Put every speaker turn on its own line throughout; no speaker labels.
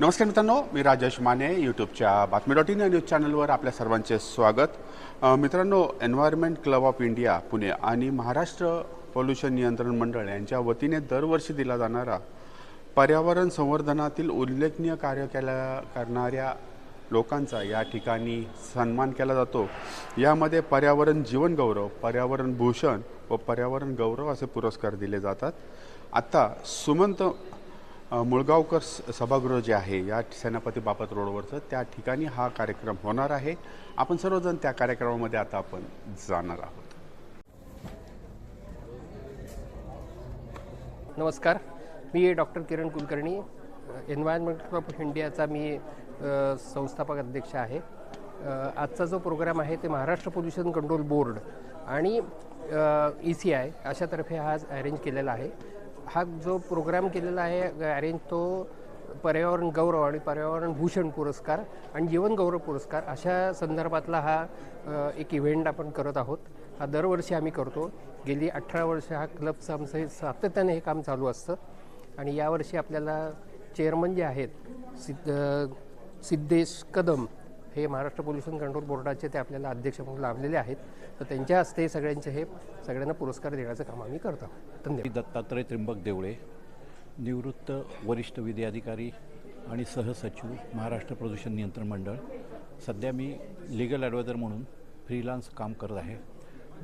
नमस्कार मित्रांनो मी राजेश माने यूट्यूबच्या बातमी डॉट इन या न्यूज चॅनलवर आपल्या सर्वांचे स्वागत. मित्रांनो environment club of India Pune आणि महाराष्ट्र पोल्युशन नियंत्रण मंडळ यांच्या वतीने दरवर्षी दिला जाणारा पर्यावरण संवर्धनातील उल्लेखनीय कार्य केल्या करणाऱ्या लोकांचा या ठिकाणी सन्मान केला जातो. यामध्ये पर्यावरण जीवन गौरव पर्यावरण भूषण व पर्यावरण गौरव असे पुरस्कार दिले जातात. आत्ता सुमंत मुळगावकर स- सभागृह जे आहे या सेनापती बापत रोडवरचं त्या ठिकाणी हा कार्यक्रम होणार आहे. आपण सर्वजण त्या कार्यक्रमामध्ये आता आपण जाणार आहोत.
नमस्कार. मी doctor Kiran Kulkarni. Environment club of इंडियाचा मी संस्थापक अध्यक्ष आहे. आजचा जो प्रोग्राम आहे ते महाराष्ट्र पोल्युशन कंट्रोल बोर्ड आणि ई सी आय अशातर्फे हा अरेंज केलेला आहे. हा जो प्रोग्राम केलेला आहे अरेंज तो पर्यावरण गौरव आणि पर्यावरण भूषण पुरस्कार आणि जीवन गौरव पुरस्कार अशा संदर्भातला हा एक इव्हेंट आपण करत आहोत. हा दरवर्षी आम्ही करतो. गेली अठरा वर्ष हा क्लबचं आमचं हे सातत्याने हे काम चालू असतं. आणि यावर्षी आपल्याला चेअरमन जे आहेत सिद्ध सिद्धेश कदम हे महाराष्ट्र पोल्युशन कंट्रोल बोर्डाचे ते आपल्याला अध्यक्ष म्हणून लाभलेले आहेत. तर त्यांच्या हस्ते सगळ्यांचे हे सगळ्यांना पुरस्कार देण्याचं काम आम्ही करतो. धन्यवाद.
दत्तात्रय त्र्यंबक देवळे निवृत्त वरिष्ठ विधी अधिकारी आणि सहसचिव महाराष्ट्र प्रदूषण नियंत्रण मंडळ. सध्या मी लिगल ॲडवायझर म्हणून फ्रीलान्स काम करत आहे.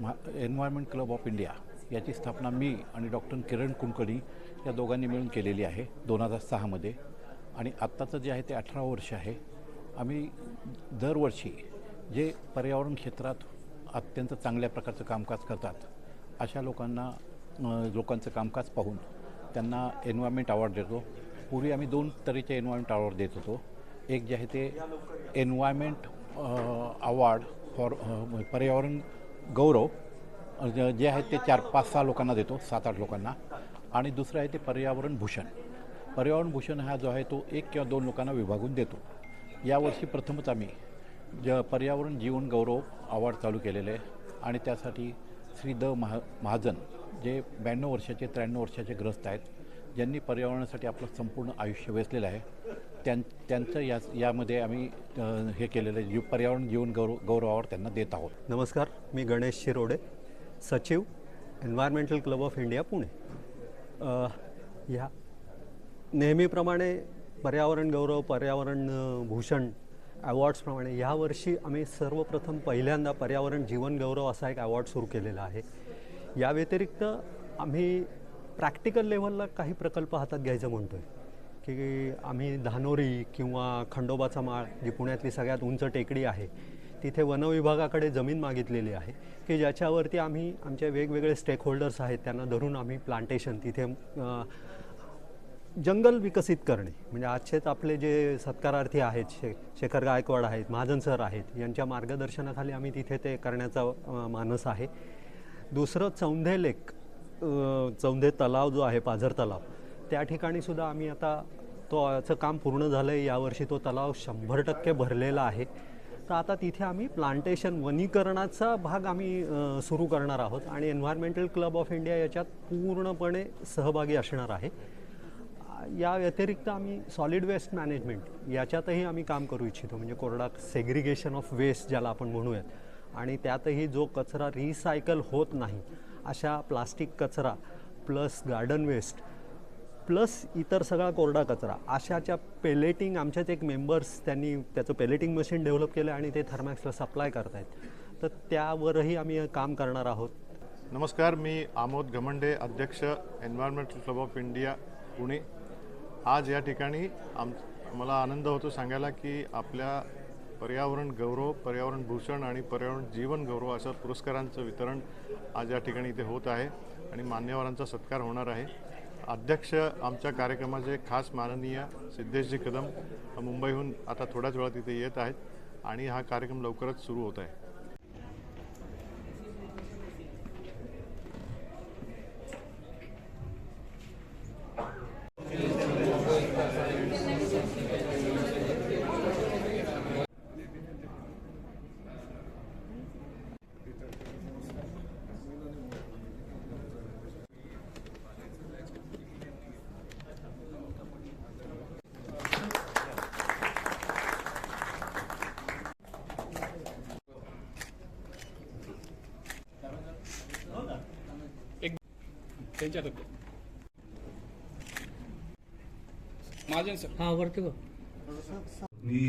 Maha environment club of India याची स्थापना मी आणि डॉक्टर किरण कुलकर्णी या दोघांनी मिळून केलेली आहे दोन हजार सहामध्ये. आणि आत्ताचं जे आहे ते अठरा वर्ष आहे. आम्ही दरवर्षी जे पर्यावरण क्षेत्रात अत्यंत चांगल्या प्रकारचं कामकाज करतात अशा लोकांना लोकांचं कामकाज पाहून त्यांना एन्व्हायरमेंट अवॉर्ड देतो. पूर्वी आम्ही दोन तऱ्हेचे एन्व्हायरमेंट अवॉर्ड देत होतो. एक जे आहे ते एन्व्हायरमेंट अवॉर्ड फॉर पर्यावरण गौरव ज- जे आहेत ते चार पाच सहा लोकांना देतो सात आठ लोकांना. आणि दुसरं आहे ते पर्यावरण भूषण. पर्यावरण भूषण हा जो आहे तो एक किंवा दोन लोकांना विभागून देतो. यावर्षी प्रथमच आम्ही ज पर्यावरण जीवन गौरव अवॉर्ड चालू केलेले आहे. आणि त्यासाठी श्री द महा महाजन जे ब्याण्णव वर्षाचे त्र्याण्णव वर्षाचे ग्रस्त आहेत ज्यांनी पर्यावरणासाठी आपलं संपूर्ण आयुष्य वेचलेलं आहे. त्यां त्यांचं या यामध्ये आम्ही हे केलेलं आहे. जीव पर्यावरण जीवन गौरव गौरव त्यांना देत आहोत.
नमस्कार. मी गणेश शिरोडे सचिव environmental club of India Pune. ह्या नेहमीप्रमाणे पर्यावरण गौरव पर्यावरण भूषण अवॉर्ड्सप्रमाणे यावर्षी आम्ही सर्वप्रथम पहिल्यांदा पर्यावरण जीवन गौरव असा एक अवॉर्ड सुरू केलेला आहे. या व्यतिरिक्त आम्ही प्रॅक्टिकल लेवलला काही प्रकल्प हातात घ्यायचं म्हणतो आहे की आम्ही धानोरी किंवा खंडोबाचा माळ जी पुण्यातली सगळ्यात उंच टेकडी आहे तिथे वनविभागाकडे जमीन मागितलेली आहे की ज्याच्यावरती आम्ही आमचे वेगवेगळे स्टेकहोल्डर्स आहेत त्यांना धरून आम्ही प्लांटेशन तिथे जंगल विकसित करणे. म्हणजे आजचेच आपले जे सत्कारार्थी आहेत शे शेखर गायकवाड आहेत महाजन सर आहेत यांच्या मार्गदर्शनाखाली आम्ही तिथे ते करण्याचा मानस आहे. दुसरं चौंधे लेक चौंधे तलाव जो आहे पाझर तलाव त्या ठिकाणी सुद्धा आम्ही आता तो याचं काम पूर्ण झालं आहे यावर्षी तो तलाव शंभर टक्के भरलेला आहे. तर आता तिथे आम्ही प्लांटेशन वनीकरणाचा भाग आम्ही सुरू करणार आहोत आणि एन्व्हायरमेंटल क्लब ऑफ इंडिया याच्यात पूर्णपणे सहभागी असणार आहे. या व्यतिरिक्त आम्ही सॉलिड वेस्ट मॅनेजमेंट याच्यातही आम्ही काम करू इच्छितो. म्हणजे कोरडा सेग्रिगेशन ऑफ वेस्ट ज्याला आपण म्हणूयात. आणि त्यातही जो कचरा रिसायकल होत नाही अशा प्लास्टिक कचरा प्लस गार्डन वेस्ट प्लस इतर सगळा कोरडा कचरा अशाच्या पेलेटिंग आमच्याच एक मेंबर्स त्यांनी त्याचं पेलेटिंग मशीन डेव्हलप केलं आणि ते थर्मॅक्सला सप्लाय करतायत. तर त्यावरही आम्ही काम करणार आहोत.
नमस्कार मी आमोद गमंडे अध्यक्ष environmental club of India Pune. आज या ठिकाणी आम मला आनंद होतो सांगायला की आपल्या पर्यावरण गौरव पर्यावरण भूषण आणि पर्यावरण जीवन गौरव अशा पुरस्कारांचं वितरण आज या ठिकाणी इथे होत आहे आणि मान्यवरांचा सत्कार होणार आहे. अध्यक्ष आमच्या कार्यक्रमाचे खास माननीय सिद्धेशजी कदम मुंबईहून आता थोड्याच वेळात इथे येत आहेत आणि हा कार्यक्रम लवकरच सुरू होत आहे.
त्यांच्यातर्फे महाजन सर.
हा वरती बघ.
मी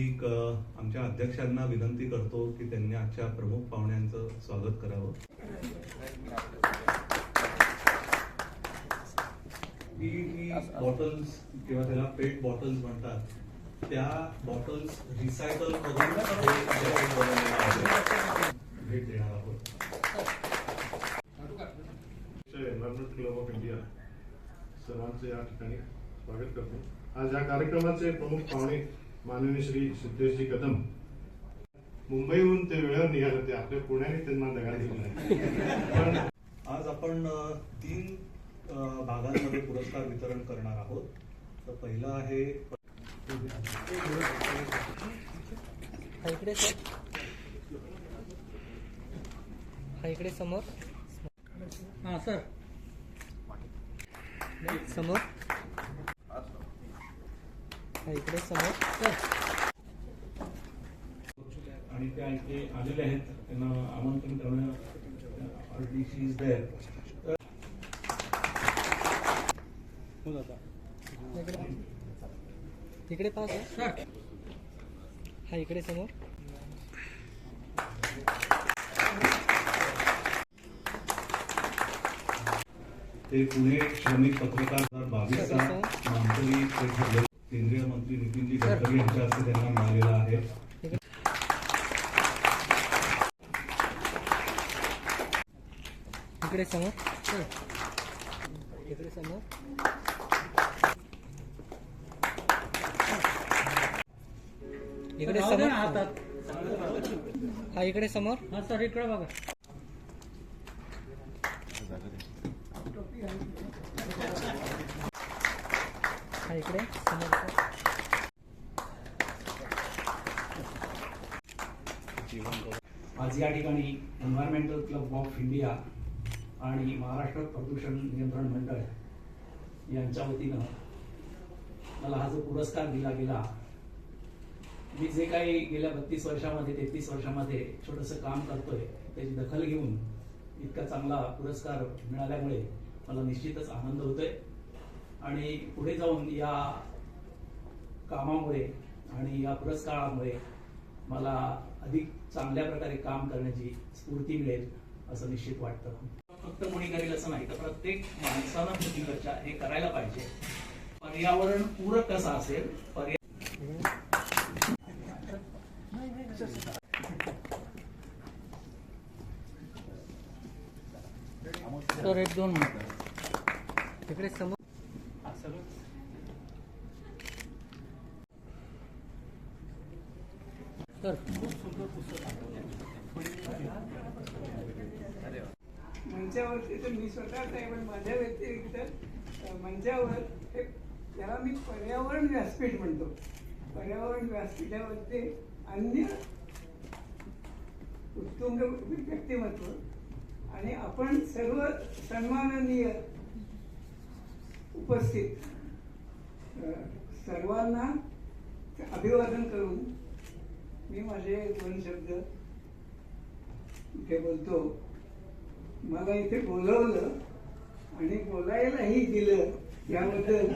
आमच्या अध्यक्षांना विनंती करतो की त्यांनी आजच्या प्रमुख पाहुण्यांचं स्वागत करावं. ही बॉटल्स किंवा त्याला पेट बॉटल्स म्हणतात त्या बॉटल्स रिसायकल करून हे जॅकेट बनवलेलं आहे. भेट देणार आहोत
एन्व्हायरमेंट क्लब ऑफ इंडिया सर्वांचं या ठिकाणी स्वागत करतो. आज या कार्यक्रमाचे प्रमुख पाहुणे माननीय श्री सिद्धेशजी कदम. मुंबईहून ते वेळेवर निघाले होते. आपल्या पुण्याने त्यांना दगा दिला नाही. पण
आज आपण तीन भागांमध्ये पुरस्कार वितरण करणार आहोत. तर पहिलं आहे
इकडे समोर. हा सर. समोर. हा इकडे समोर.
आणि त्या इथे आलेले आहेत. त्यांना आमंत्रण
इकडे. पाहा. सर हा इकडे समोर.
ते पुणे श्रमिक पत्रकार हजार बावीसचा मानकरी ते ठरले केंद्रीय मंत्री नितीनजी गडकरी यांच्या हस्ते त्यांना मिळालेला आहे.
इकडे समोर. इकडे समोर. इकडे समोर. हा इकडे समोर. हा सर इकडे बघा. हा इकडे
आज या ठिकाणी एन्व्हायरमेंटल क्लब ऑफ इंडिया आणि महाराष्ट्र प्रदूषण नियंत्रण मंडळ यांच्या वतीनं मला हा जो पुरस्कार दिला गेला मी जे काही गेल्या बत्तीस वर्षामध्ये तेहतीस वर्षामध्ये छोटंसं काम करतोय त्याची दखल घेऊन इतका चांगला पुरस्कार मिळाल्यामुळे मला निश्चितच आनंद होतोय. आणि पुढे जाऊन या कामामुळे आणि या पुरस्कारामुळे मला अधिक चांगल्या प्रकारे काम करण्याची स्फूर्ती मिळेल असं निश्चित वाटतं. फक्त कोणी करेल असं नाही तर प्रत्येक माणसानं पृथ्वीवरच्या हे करायला पाहिजे. पर्यावरण पूरक कसं असेल पर्या
एक दोन मिनिटं. समोर सर
मंचावरती तर मी स्वतःच आहे पण माझ्या व्यतिरिक्त मंचावर हे त्याला मी पर्यावरण व्यासपीठ म्हणतो पर्यावरण व्यासपीठावरती अन्य उत्तुंग व्यक्तिमत्व आणि आपण सर्व सन्माननीय उपस्थित सर्वांना अभिवादन करून मी माझे दोन शब्द इथे बोलतो. मला इथे बोलवलं आणि बोलायलाही दिलं याबद्दल.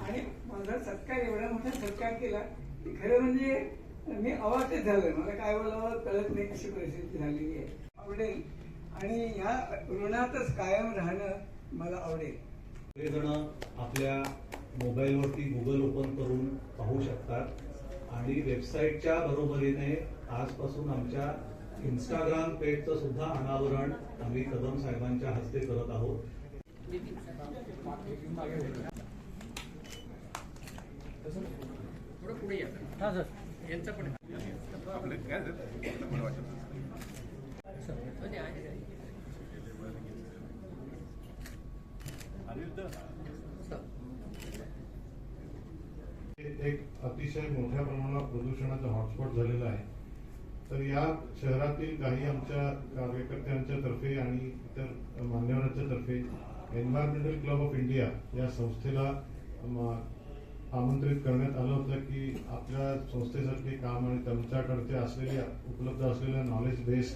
आणि माझा सत्कार एवढा मोठा सत्कार केला की खरं म्हणजे मी अवाचच झालं मला काय बोलावं कळत नाही अशी परिस्थिती झालेली आहे. आवडेल. आणि या ऋणातच कायम राहणं मला आवडेल.
सगळेजण आपल्या मोबाईलवरती गुगल ओपन करून पाहू शकतात. आणि वेबसाईटच्या बरोबरीने आजपासून आमच्या इंस्टाग्राम पेजचं सुद्धा अनावरण आम्ही कदम साहेबांच्या हस्ते करत आहोत.
थोडं पुढे या.
हा
यांचं पण
आपलं काय झालं? आपलं बरं वाटलं.
हे एक अतिशय मोठ्या प्रमाणात प्रदूषणाचा हॉटस्पॉट झालेला आहे. तर या शहरातील काही आमच्या कार्यकर्त्यांच्या तर्फे आणि इतर मान्यवरांच्या तर्फे एन्व्हायरमेंटल क्लब ऑफ इंडिया या संस्थेला आमंत्रित करण्यात आलं होतं की आपल्या संस्थेसारखे काम आणि त्यांच्याकडचे असलेले उपलब्ध असलेल्या नॉलेज बेस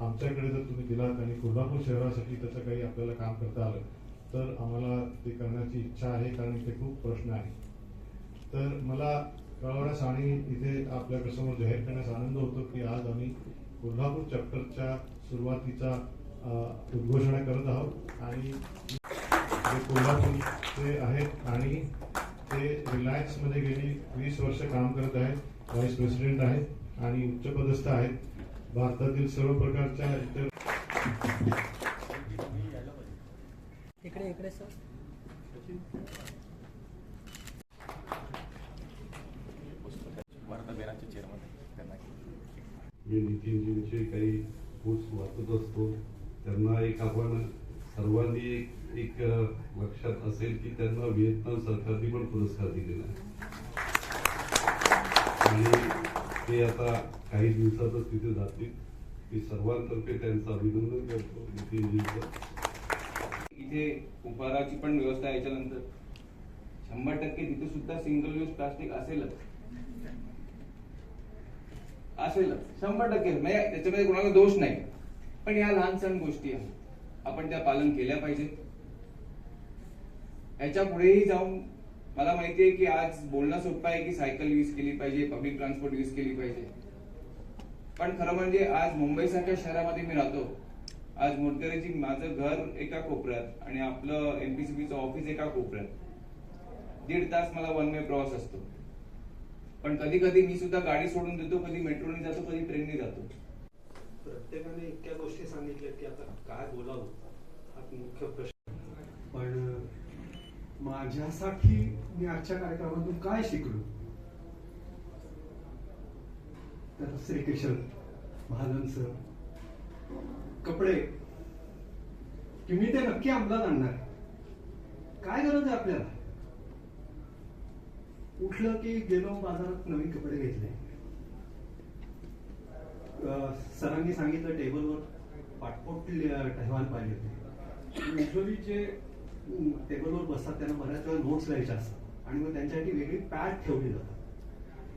आमच्याकडे जर तुम्ही दिलात आणि कोल्हापूर शहरासाठी त्याचं काही आपल्याला काम करता आलं तर आम्हाला ते करण्याची इच्छा आहे कारण इथे खूप प्रश्न आहे तर मला कळवण्यास आणि इथे आपल्यासमोर जाहीर करण्यास आनंद होतो की आज आम्ही कोल्हापूर चॅप्टरच्या सुरुवातीचा उद्घोषणा करत आहोत. आणि जे कोल्हापूरचे आहेत आणि ते रिलायन्समध्ये गेली वीस वर्ष काम करत आहेत व्हाईस प्रेसिडेंट आहेत आणि उच्चपदस्थ आहेत. भारतातील सर्व प्रकारच्या इतर
इकडे इकडे सर.
मी नितीनजींचे काही पोस्ट वाचत असतो. त्यांना एक आपण सर्वांनी एक एक लक्षात असेल की त्यांना व्हिएतनाम सरकारने पण पुरस्कार दिलेला आहे. आणि ते आता काही दिवसातच तिथे जातील. मी सर्वांतर्फे त्यांचं अभिनंदन करतो नितीनजींचं
इथे उपहाराची पण व्यवस्था याच्यानंतर. शंभर टक्के तिथे सुद्धा सिंगल यूज प्लास्टिक असेलच. असेलच. शंभर टक्के. म्हणजे त्याच्यामध्ये कोणाला दोष नाही. पण या लहान सण गोष्टी आहेत. आपण त्या पालन केल्या पाहिजेत. याच्या पुढेही जाऊन मला माहिती आहे की आज बोलणं सोपं आहे की सायकल यूज केली पाहिजे पब्लिक ट्रान्सपोर्ट यूज केली पाहिजे. पण खरं म्हणजे आज मुंबईसारख्या शहरामध्ये मी राहतो. आज मोटकरीची माझं घर एका कोपऱ्यात आणि आपलं एमपीसीबीचं ऑफिस एका कोपऱ्यात. दीड तास मला वन वे प्रवास असतो. पण कधी कधी मी सुद्धा गाडी सोडून देतो कधी मेट्रोने जातो कधी ट्रेनने जातो.
प्रत्येकाने इतक्या गोष्टी सांगितल्या की आता काय बोलावं? हा मुख्य प्रश्न. पण
माझ्यासाठी मी आजच्या कार्यक्रमातून काय शिकलो? तर श्रीकिशन महाजन सर कपडे. तुम्ही ते नक्की अंमलात आणणार. काय गरज आहे आपल्याला? उठलं की गेलो बाजारात नवीन कपडे घेतले. सरांनी सांगितलं टेबलवर पाठपोट ठेवायला पाहिजे होते. युजली जे टेबलवर बसतात त्यांना बऱ्याच वेळा नोट्स लिहायच्या असतात. आणि मग त्यांच्यासाठी वेगळी पॅड ठेवली जातात.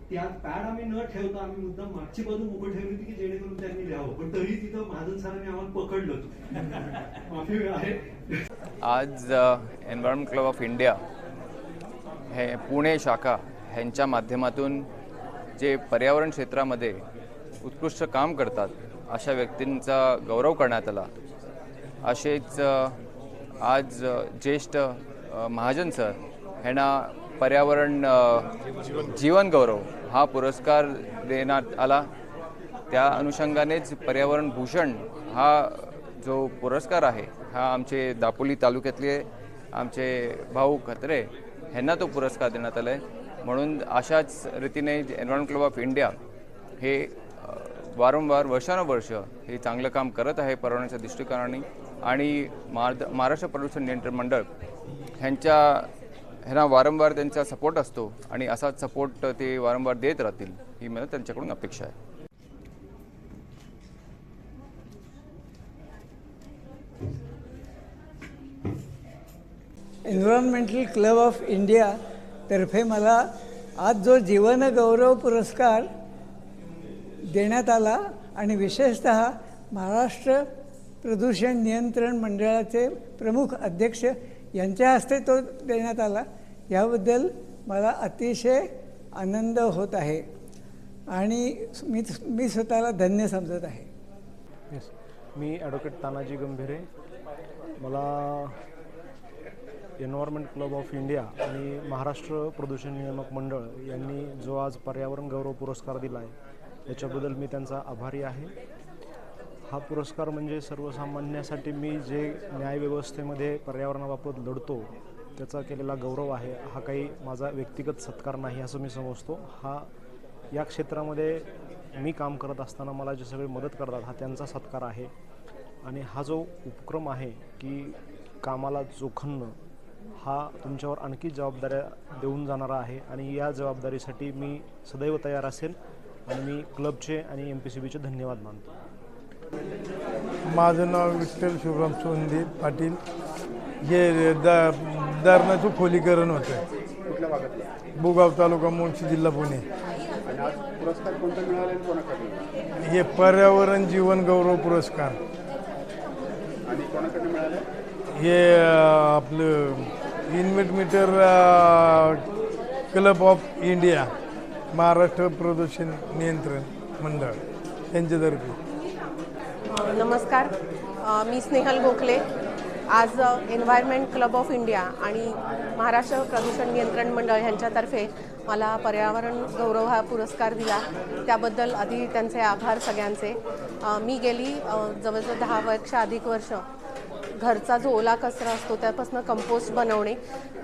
त्या पॅड आम्ही न ठेवता आम्ही मुद्दा मागची बाजू उघड ठेवली होती की जेणेकरून त्यांनी लिहावं. पण तरी तिथं महाजन सरांनी आम्हाला पकडलं माफी आहे
आज एन्व्हायरमेंट क्लब ऑफ इंडिया हे पुणे शाखा ह्यांच्या माध्यमातून जे पर्यावरण क्षेत्रामध्ये उत्कृष्ट काम करतात अशा व्यक्तींचा गौरव करण्यात आला. असेच आज ज्येष्ठ महाजन सर ह्यांना पर्यावरण जीवन गौरव हा पुरस्कार देण्यात आला. त्या अनुषंगानेच पर्यावरण भूषण हा जो पुरस्कार आहे हा आमचे दापोली तालुक्यातले आमचे भाऊ खत्रे ह्यांना तो पुरस्कार देण्यात आला आहे म्हणून अशाच रीतीने एन्व्हायरमेंट क्लब ऑफ इंडिया हे वारंवार वर्षानुवर्ष हे चांगलं काम करत आहे पर्यावरणाच्या दृष्टिकोनाने आणि मार्द महाराष्ट्र प्रदूषण नियंत्रण मंडळ ह्यांच्या ह्यांना वारंवार त्यांचा सपोर्ट असतो आणि असाच सपोर्ट ते वारंवार देत राहतील ही मला त्यांच्याकडून अपेक्षा आहे.
एन्व्हायरमेंटल क्लब ऑफ इंडिया तर्फे मला आज जो जीवनगौरव पुरस्कार देण्यात आला आणि विशेषत महाराष्ट्र प्रदूषण नियंत्रण मंडळाचे प्रमुख अध्यक्ष यांच्या हस्ते तो देण्यात आला. याबद्दल मला अतिशय आनंद होत आहे आणि मी मी स्वतःला धन्य समजत आहे.
येस मी ॲडव्होकेट तानाजी गंभीरे. मला एन्व्हायरमेंट क्लब ऑफ इंडिया आणि महाराष्ट्र प्रदूषण नियामक मंडळ यांनी जो आज पर्यावरण गौरव पुरस्कार दिला आहे याच्याबद्दल मी त्यांचा आभारी आहे. हा पुरस्कार म्हणजे सर्वसामान्यासाठी मी जे न्यायव्यवस्थेमध्ये पर्यावरणाबाबत लढतो त्याचा केलेला गौरव आहे. हा काही माझा व्यक्तिगत सत्कार नाही असं मी समजतो. हा या क्षेत्रामध्ये मी काम करत असताना मला जे सगळे मदत करतात हा त्यांचा सत्कार आहे. आणि हा जो उपक्रम आहे की कामाला जोखणं हा तुमच्यावर आणखी जबाबदाऱ्या देऊन जाणारा आहे आणि या जबाबदारीसाठी मी सदैव तयार असेल आणि मी क्लबचे आणि एम पी सी बीचे धन्यवाद मानतो.
माझं नाव विठ्ठल शिवराम सोंदे पाटील. हे द धरणाचं खोलीकरण होतं बुगाव तालुका मुळशी जिल्हा पुणे.
आणि आज पुरस्कार कोणता मिळाला आणि कोणाकडे
हे पर्यावरण जीवन गौरव पुरस्कार.
आणि कोणाकडे मिळालं?
हे आपलं environment club of India Maharashtra प्रदूषण नियंत्रण मंडळ यांच्यातर्फे
नमस्कार. मी स्नेहल गोखले. आज एन्व्हायरमेंट क्लब ऑफ इंडिया आणि महाराष्ट्र प्रदूषण नियंत्रण मंडळ यांच्यातर्फे मला पर्यावरण गौरव हा पुरस्कार दिला. त्याबद्दल आधी त्यांचे आभार सगळ्यांचे. मी गेली जवळजवळ दहा वर्ष अधिक वर्ष घरचा जो ओला कचरा असतो त्यापासून कंपोस्ट बनवणे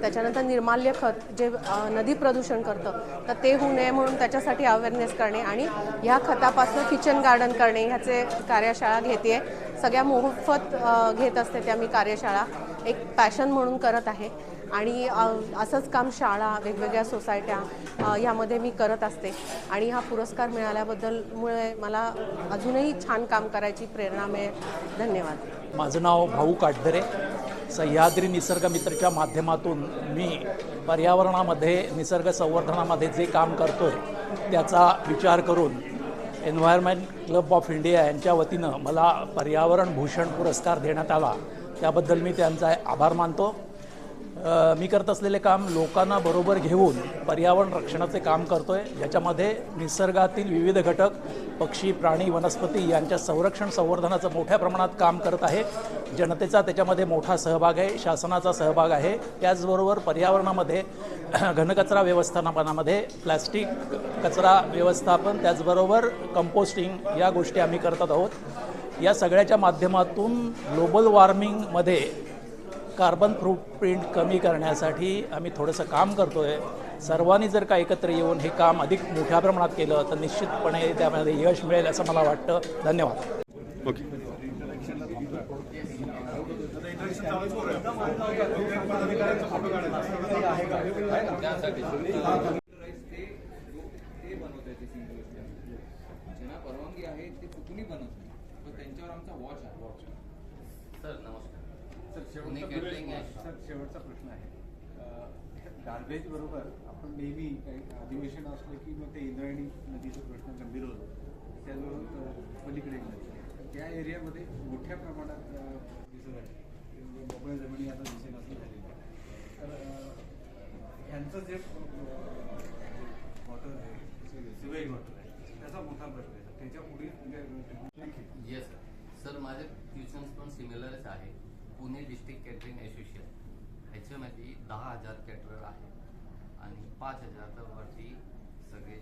त्याच्यानंतर निर्माल्य खत जे नदी प्रदूषण करतं तर ते होऊ नये म्हणून त्याच्यासाठी अवेअरनेस करणे आणि ह्या खतापासून किचन गार्डन करणे ह्याचे कार्यशाळा घेते सगळ्या मोफत घेत असते त्या मी कार्यशाळा. एक पॅशन म्हणून करत आहे. आणि असंच काम शाळा वेगवेगळ्या सोसायट्या ह्यामध्ये मी करत असते. आणि हा पुरस्कार मिळाल्याबद्दलमुळे मला अजूनही छान काम करायची प्रेरणा मिळेल. धन्यवाद.
माझं नाव भाऊ काटदरे. सह्याद्री निसर्ग मित्रच्या माध्यमातून मी पर्यावरणामध्ये निसर्ग संवर्धनामध्ये जे काम करतो आहे त्याचा विचार करून एन्व्हायरमेंट क्लब ऑफ इंडिया यांच्या वतीनं मला पर्यावरण भूषण पुरस्कार देण्यात आला. त्याबद्दल मी त्यांचा आभार मानतो. मी करत असलेले काम लोकांना बरोबर घेऊन पर्यावरण रक्षणाचे काम करतो आहे ज्याच्यामध्ये निसर्गातील विविध घटक पक्षी प्राणी वनस्पती यांच्या संरक्षण संवर्धनाचं मोठ्या प्रमाणात काम करत आहे. जनतेचा त्याच्यामध्ये मोठा सहभाग आहे शासनाचा सहभाग आहे. त्याचबरोबर पर्यावरणामध्ये घनकचरा व्यवस्थापनामध्ये प्लॅस्टिक कचरा व्यवस्थापन त्याचबरोबर कंपोस्टिंग या गोष्टी आम्ही करत आहोत. या सगळ्याच्या माध्यमातून ग्लोबल वॉर्मिंगमध्ये कार्बन फूटप्रिंट कमी करण्यासाठी आम्ही थोडंसं काम करतो आहे सर्वांनी जर का एकत्र येऊन हे काम अधिक मोठ्या प्रमाणात केलं तर निश्चितपणे त्यामध्ये यश मिळेल असं मला वाटतं. धन्यवाद.
ओके.
परवानगी आहे ते चुकूनही बनवत नाही. पण त्यांच्यावर आमचा वॉच आहे. वॉच
सर नमस्कार. पुणे
शेवटचा प्रश्न
आहे.
सर शेवटचा प्रश्न आहे गार्बेज बरोबर आपण नेहमी काही अधिवेशन असलं की मग ते इंद्रायणी नदीचा प्रश्न गंभीर होतो त्याचबरोबर अ, पलीकडे. त्या एरियामध्ये मोठ्या प्रमाणात दिसत आहे म्हणजे मोकळ्या जमिनी आता दिसेनासं झालेल्या आहे. तर ह्यांचं जे वॉटर आहे सिवेज वॉटर आहे त्याचा मोठा प्रश्न आहे. त्याच्या पुढे म्हणजे
येस सर माझे ट्युशन्स पण सिमिलरच आहे पुणे डिस्ट्रिक्ट कॅटरिंग असोसिएशन ह्याच्यामध्ये दहा हजार कॅटरर आहे आणि पाच हजार वरती सगळे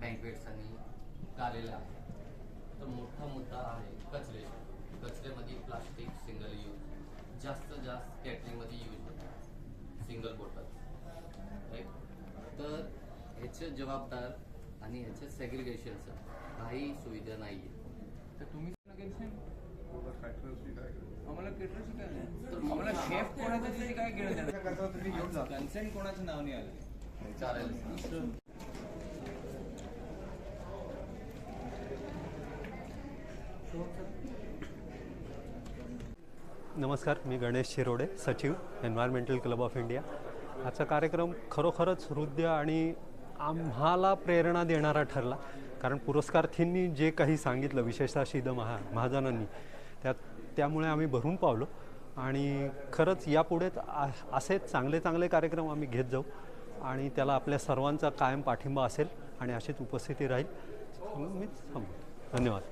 बँकवेट्स आणि कार्यालय आहे तर मोठा मुद्दा आहे कचरे. कचऱ्यामध्ये प्लास्टिक सिंगल यूज जास्त जास्त कॅटरिंगमध्ये यूज होतं सिंगल बॉटल राईट तर ह्याचं जबाबदार आणि ह्याचं सेग्रिगेशनचं काही सुविधा नाही आहे
तर तुम्ही आम्हाला आम्हाला शेफ कोणाचं त्याची काय घेणं कन्सेंट कोणाचं नाव नाही आलं.
चालेल.
नमस्कार मी गणेश शिरोडे सचिव एन्व्हायरमेंटल क्लब ऑफ इंडिया आजचा कार्यक्रम खरोखरच हृदय आणि आम्हाला प्रेरणा देणारा ठरला. कारण पुरस्कार्थींनी जे काही सांगितलं विशेषतः शिद महा महाजनांनी त्यात त्यामुळे आम्ही भरून पावलो. आणि खरंच यापुढे असे चांगले चांगले कार्यक्रम आम्ही घेत जाऊ. आणि त्याला आपल्या सर्वांचा कायम पाठिंबा असेल आणि अशीच उपस्थिती राहील. मी थांबतो. धन्यवाद.